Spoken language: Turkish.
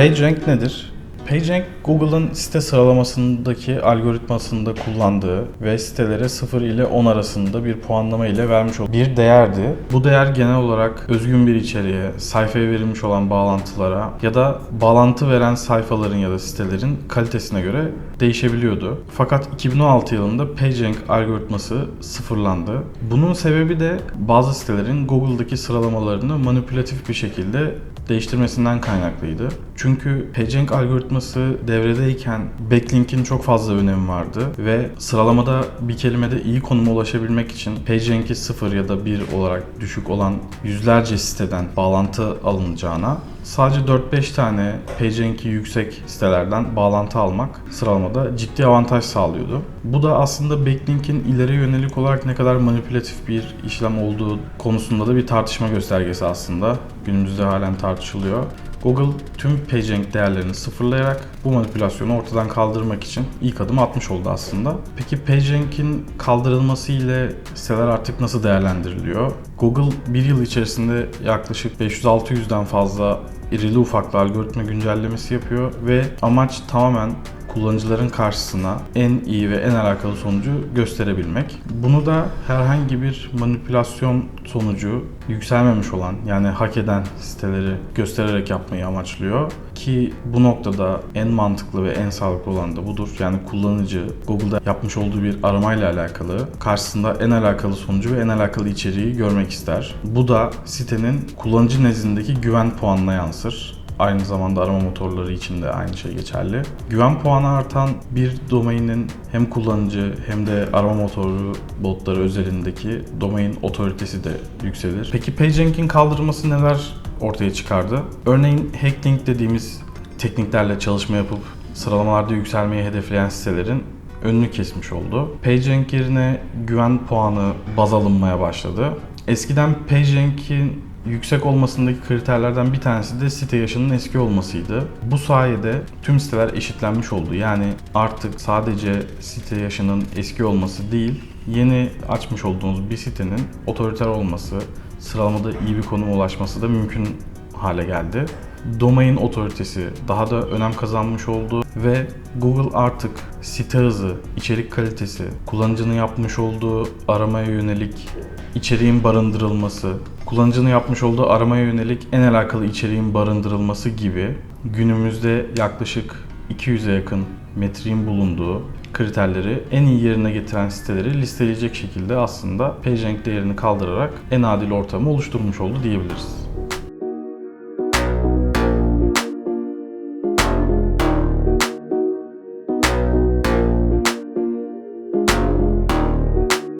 PageRank nedir? PageRank, Google'ın site sıralamasındaki algoritmasında kullandığı ve sitelere 0 ile 10 arasında bir puanlama ile vermiş olduğu bir değerdi. Bu değer genel olarak özgün bir içeriğe, sayfaya verilmiş olan bağlantılara ya da bağlantı veren sayfaların ya da sitelerin kalitesine göre değişebiliyordu. Fakat 2016 yılında PageRank algoritması sıfırlandı. Bunun sebebi de bazı sitelerin Google'daki sıralamalarını manipülatif bir şekilde değiştirmesinden kaynaklıydı. Çünkü PageRank algoritması devredeyken backlink'in çok fazla önemi vardı ve sıralamada bir kelimede iyi konuma ulaşabilmek için PageRank'i 0 ya da 1 olarak düşük olan yüzlerce siteden bağlantı alınacağına sadece 4-5 tane PageRank'i yüksek sitelerden bağlantı almak sıralamada ciddi avantaj sağlıyordu. Bu da aslında backlink'in ileri yönelik olarak ne kadar manipülatif bir işlem olduğu konusunda da bir tartışma göstergesi aslında. Günümüzde halen tartışılıyor. Google tüm PageRank değerlerini sıfırlayarak bu manipülasyonu ortadan kaldırmak için ilk adım atmış oldu aslında. Peki PageRank'in kaldırılması ile siteler artık nasıl değerlendiriliyor? Google bir yıl içerisinde yaklaşık 500-600'den fazla irili ufaklı algoritma güncellemesi yapıyor ve amaç tamamen kullanıcıların karşısına en iyi ve en alakalı sonucu gösterebilmek. Bunu da herhangi bir manipülasyon sonucu yükselmemiş olan yani hak eden siteleri göstererek yapmayı amaçlıyor. Ki bu noktada en mantıklı ve en sağlıklı olan da budur. Yani kullanıcı Google'da yapmış olduğu bir aramayla alakalı karşısında en alakalı sonucu ve en alakalı içeriği görmek ister. Bu da sitenin kullanıcı nezdindeki güven puanına yansır. Aynı zamanda arama motorları için de aynı şey geçerli. Güven puanı artan bir domainin hem kullanıcı hem de arama motoru botları özelindeki domain otoritesi de yükselir. Peki PageRank'in kaldırılması neler ortaya çıkardı? Örneğin hacklink dediğimiz tekniklerle çalışma yapıp sıralamalarda yükselmeyi hedefleyen sitelerin önünü kesmiş oldu. PageRank yerine güven puanı baz alınmaya başladı. Eskiden PageRank'in yüksek olmasındaki kriterlerden bir tanesi de site yaşının eski olmasıydı. Bu sayede tüm siteler eşitlenmiş oldu. Yani artık sadece site yaşının eski olması değil, yeni açmış olduğunuz bir sitenin otoriter olması, sıralamada iyi bir konuma ulaşması da mümkün hale geldi. Domain otoritesi daha da önem kazanmış oldu ve Google artık site hızı, içerik kalitesi, kullanıcının yapmış olduğu aramaya yönelik içeriğin barındırılması, kullanıcının yapmış olduğu aramaya yönelik en alakalı içeriğin barındırılması gibi günümüzde yaklaşık 200'e yakın metriğin bulunduğu kriterleri en iyi yerine getiren siteleri listeleyecek şekilde aslında PageRank değerini kaldırarak en adil ortamı oluşturmuş oldu diyebiliriz.